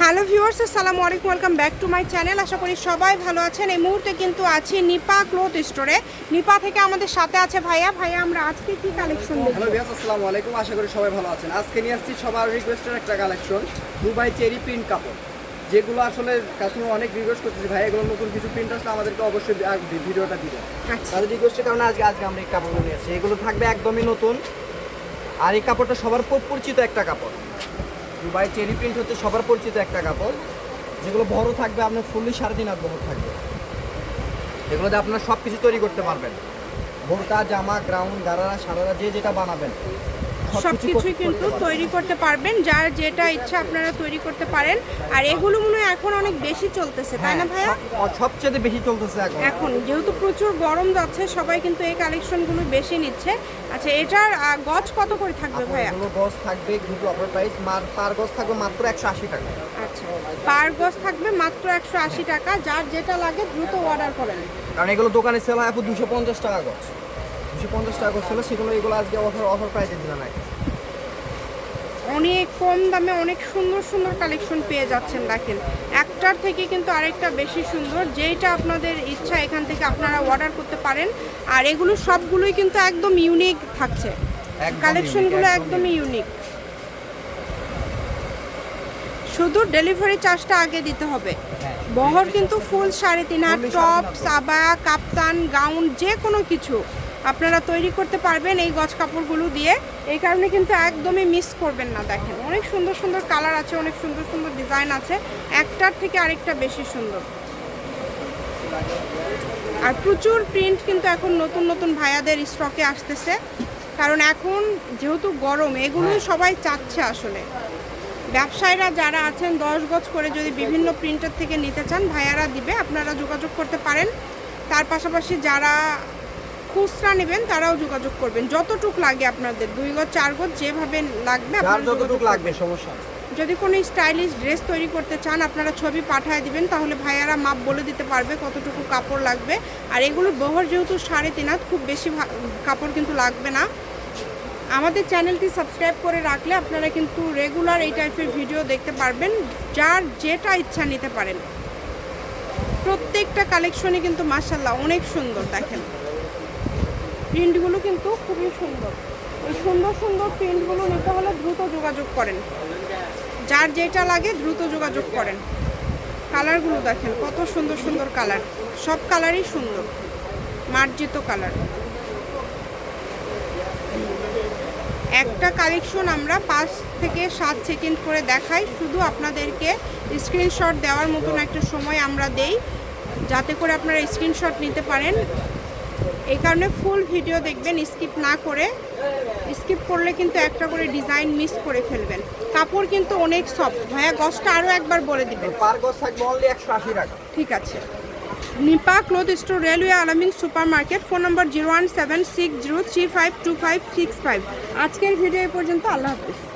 Hello viewers আসসালামু আলাইকুম welcome back to my channel. আশা করি সবাই ভালো আছেন। এই মুহূর্তে কিন্তু আছি নিপা ক্লোথ স্টোরে। নিপা থেকে আমাদের সাথে আছে ভাইয়া। ভাইয়া আমরা আজকে কি কালেকশন দেখব? হ্যালো ভিয়াস আসসালামু আলাইকুম। আশা করি সবাই ভালো আছেন। আজকে নিয়ে আসছি সবার রিকোয়েস্টের একটা কালেকশন দুবাই চেরি প্রিন্ট কাপড়। যেগুলো আসলে কাস্টমার অনেক রিকোয়েস্ট করতেছে ভাই এগুলো নতুন কিছু প্রিন্ট আসলে আমাদেরকে অবশ্যই ভিডিওটা দিবেন। আচ্ছা। তাদের রিকোয়েস্টের কারণে আজকে আজকে আমরা এই কাপড়গুলো নিয়ে আসছি। এগুলো থাকবে একদমই নতুন। আর এই কাপড়টা সবার খুব পরিচিত একটা কাপড়। দুবাই চেরি প্রিন্ট হচ্ছে সবার পরিচিত একটা কাপড়। যেগুলো বড় থাকবে, আপনার ফুললি সাড়ে তিন হাত থাকবে। এগুলোতে আপনারা সব কিছু তৈরি করতে পারবেন। বোরকা, জামা গ্রাউন্ড গারারা সারারা, যে যেটা বানাবেন। সব কিছুই কিন্তু তৈরি করতে পারবেন যার যেটা ইচ্ছা আপনারা তৈরি করতে পারেন। আর এগুলো মনে হয় এখন অনেক বেশি চলতেছে তাই না হ্যাঁ, ভাইয়া? সবচেয়ে বেশি চলতেছে এখন। এখন যেহেতু প্রচুর গরম যাচ্ছে সবাই কিন্তু এই কালেকশনগুলো বেশি নিচ্ছে। আচ্ছা এটার গজ কত করে থাকবে ভাইয়া? গজ থাকবে কিন্তু অফার প্রাইস মার পার গজ থাকবে মাত্র একশো আশি টাকা। আচ্ছা পার গজ থাকবে মাত্র একশো আশি টাকা যার যেটা লাগে দ্রুত অর্ডার করেন। কারণ এগুলো দোকানে সেল হয় দুশো পঞ্চাশ টাকা গজ। দুশো পঞ্চাশ টাকা গজ ছিল সেগুলো এগুলো আজকে অফার অফার প্রাইসে দিলাম অনেক কম দামে অনেক সুন্দর সুন্দর কালেকশন পেয়ে যাচ্ছেন দেখেন। একটার থেকে কিন্তু আরেকটা বেশি সুন্দর যেইটা আপনাদের ইচ্ছা এখান থেকে আপনারা অর্ডার করতে পারেন। আর এগুলো সবগুলোই কিন্তু একদম ইউনিক থাকছে। কালেকশনগুলো একদমই ইউনিক শুধু ডেলিভারি চার্জটা আগে দিতে হবে। হ্যাঁ। বহর কিন্তু ফুল সাড়ে তিন হাত Fully সাড়ে টপ তিন হাত। সাবায়া কাপ্তান গাউন যে কোনো কিছু। আপনারা তৈরি করতে পারবেন এই গজ কাপড়গুলো দিয়ে। এই কারণে কিন্তু একদমই মিস করবেন না দেখেন। অনেক সুন্দর সুন্দর কালার আছে অনেক সুন্দর সুন্দর ডিজাইন আছে। একটার থেকে আরেকটা বেশি সুন্দর। আর প্রচুর প্রিন্ট কিন্তু এখন নতুন নতুন ভাইয়াদের স্টকে আসতেছে। কারণ এখন যেহেতু গরম এগুলোই সবাই চাচ্ছে আসলে। ব্যবসায়ীরা যারা আছেন দশ গজ করে যদি বিভিন্ন প্রিন্টার থেকে নিতে চান ভাইয়ারা দিবে আপনারা যোগাযোগ করতে পারেন। তার পাশাপাশি যারা খুচরা নেবেন তারাও যোগাযোগ করবেন। যতটুক লাগে আপনাদের দুই গজ চার গজ যেভাবে লাগবে আপনারা যতটুকু লাগবে সমস্যা যদি কোনো স্টাইলিশ ড্রেস তৈরি করতে চান আপনারা ছবি পাঠিয়ে দিবেন তাহলে ভাইয়ারা মাপ বলে দিতে পারবে কতটুকু কাপড় লাগবে। আর এগুলোর বহর যেহেতু সাড়ে তিন হাত খুব বেশি কাপড় কিন্তু লাগবে না। আমাদের চ্যানেলটি সাবস্ক্রাইব করে রাখলে আপনারা কিন্তু রেগুলার এই টাইপের ভিডিও দেখতে পারবেন যার যেটা ইচ্ছা নিতে পারেন। প্রত্যেকটা কালেকশনই কিন্তু মার্শাল্লাহ অনেক সুন্দর দেখেন। প্রিন্টগুলো কিন্তু খুবই সুন্দর। এই সুন্দর সুন্দর প্রিন্টগুলো নিতে হলে দ্রুত যোগাযোগ করেন। যার যেটা লাগে দ্রুত যোগাযোগ করেন। কালারগুলো দেখেন, কত সুন্দর সুন্দর কালার। সব কালারই সুন্দর, মার্জিত কালার। একটা কালেকশন আমরা পাঁচ থেকে সাত সেকেন্ড করে দেখাই, শুধু আপনাদেরকে স্ক্রিনশট দেওয়ার মতন একটা সময় আমরা দেই, যাতে করে আপনারা স্ক্রিনশট নিতে পারেন। এই কারণে ফুল ভিডিও দেখবেন স্কিপ না করে স্কিপ করলে কিন্তু একটা করে ডিজাইন মিস করে ফেলবেন। কাপড় কিন্তু অনেক সফট ভাইয়া গছটা আরও একবার বলে দিবেন। ঠিক আছে। Nipa cloth store railway Alamin super market phone number zero one seven six zero three five two five six five আজকের ভিডিও এই পর্যন্ত আল্লাহ হাফিজ।